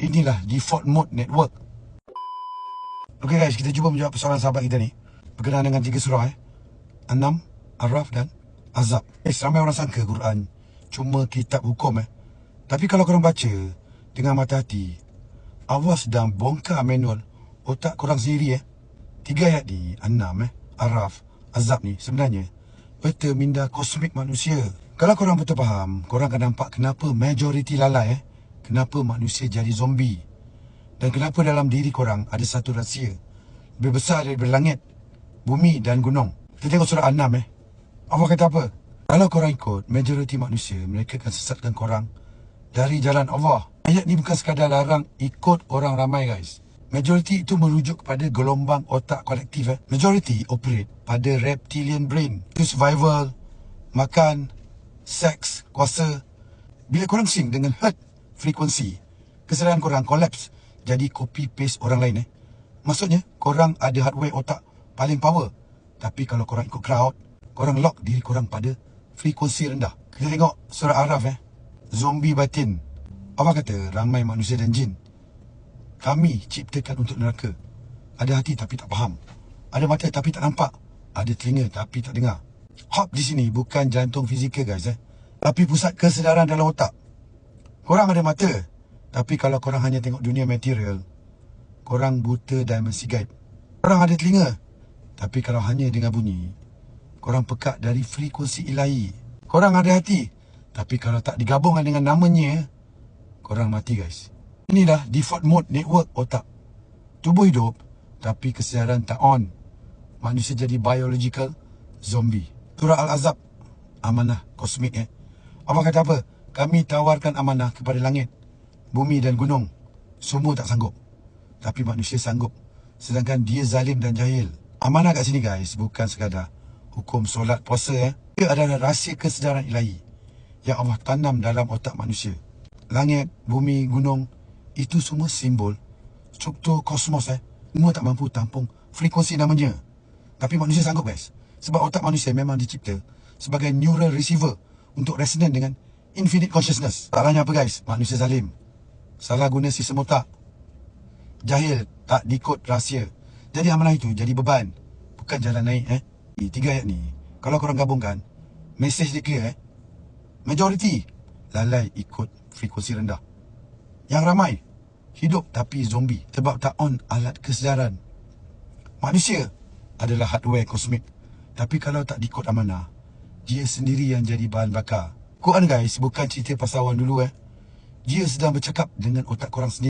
Inilah default mode network. Okay guys, kita cuba menjawab persoalan sahabat kita ni. Berkenaan dengan tiga surah eh. Anam, Araf dan Azab. Eh, ramai orang sangka Quran cuma kitab hukum eh. Tapi kalau korang baca dengan mata hati, Allah sedang bongkar manual otak korang sendiri eh. Tiga ayat ni, Anam eh, Araf, Azab ni sebenarnya peta minda kosmik manusia. Kalau korang betul faham, korang akan nampak kenapa majoriti lalai eh. Kenapa manusia jadi zombie. Dan kenapa dalam diri korang ada satu rahsia. Lebih besar daripada langit, bumi dan gunung. Kita tengok surah An-Nam eh. Allah kata apa? Kalau korang ikut majoriti manusia, mereka akan sesatkan korang dari jalan Allah. Ayat ni bukan sekadar larang ikut orang ramai guys. Majority itu merujuk kepada gelombang otak kolektif eh. Majority operate pada reptilian brain. Itu survival, makan, seks, kuasa. Bila korang sync dengan herd frekuensi, kesedaran korang collapse jadi copy paste orang lain eh. Maksudnya korang ada hardware otak paling power. Tapi kalau korang ikut crowd, korang lock diri korang pada frekuensi rendah. Kita tengok surah Araf eh. Zombie batin. Allah kata ramai manusia dan jin. Kami ciptakan untuk neraka. Ada hati tapi tak faham. Ada mata tapi tak nampak. Ada telinga tapi tak dengar. Hop di sini bukan jantung fizikal guys eh. Tapi pusat kesedaran dalam otak. Korang ada mata. Tapi kalau korang hanya tengok dunia material, korang buta dimensi gaib. Korang ada telinga. Tapi kalau hanya dengar bunyi, korang pekat dari frekuensi ilahi. Korang ada hati. Tapi kalau tak digabungkan dengan namanya, korang mati guys. Inilah default mode network otak. Tubuh hidup, tapi kesedaran tak on. Manusia jadi biological zombie. Surah Al-Azab, amanah kosmik eh. Allah kata apa? Kami tawarkan amanah kepada langit, bumi dan gunung. Semua tak sanggup. Tapi manusia sanggup. Sedangkan dia zalim dan jahil. Amanah kat sini guys, bukan sekadar hukum solat puasa eh. Ia adalah rahsia kesedaran ilahi yang Allah tanam dalam otak manusia. Langit, bumi, gunung, itu semua simbol struktur kosmos eh. Semua tak mampu tampung frekuensi namanya. Tapi manusia sanggup guys. Sebab otak manusia memang dicipta sebagai neural receiver untuk resonan dengan infinite consciousness. Salahnya apa guys? Manusia zalim. Salah guna sistem otak. Jahil, tak dikod rahsia. Jadi amalan itu jadi beban. Bukan jalan naik eh. Tiga ayat ni, kalau korang gabungkan, message dia clear eh. Majority, lalai ikut frekuensi rendah. Yang ramai, hidup tapi zombie sebab tak on alat kesedaran. Manusia adalah hardware kosmik. Tapi kalau tak dikod amanah, dia sendiri yang jadi bahan bakar. Quran guys, bukan cerita pasal awal dulu eh. Dia sedang bercakap dengan otak korang sendiri.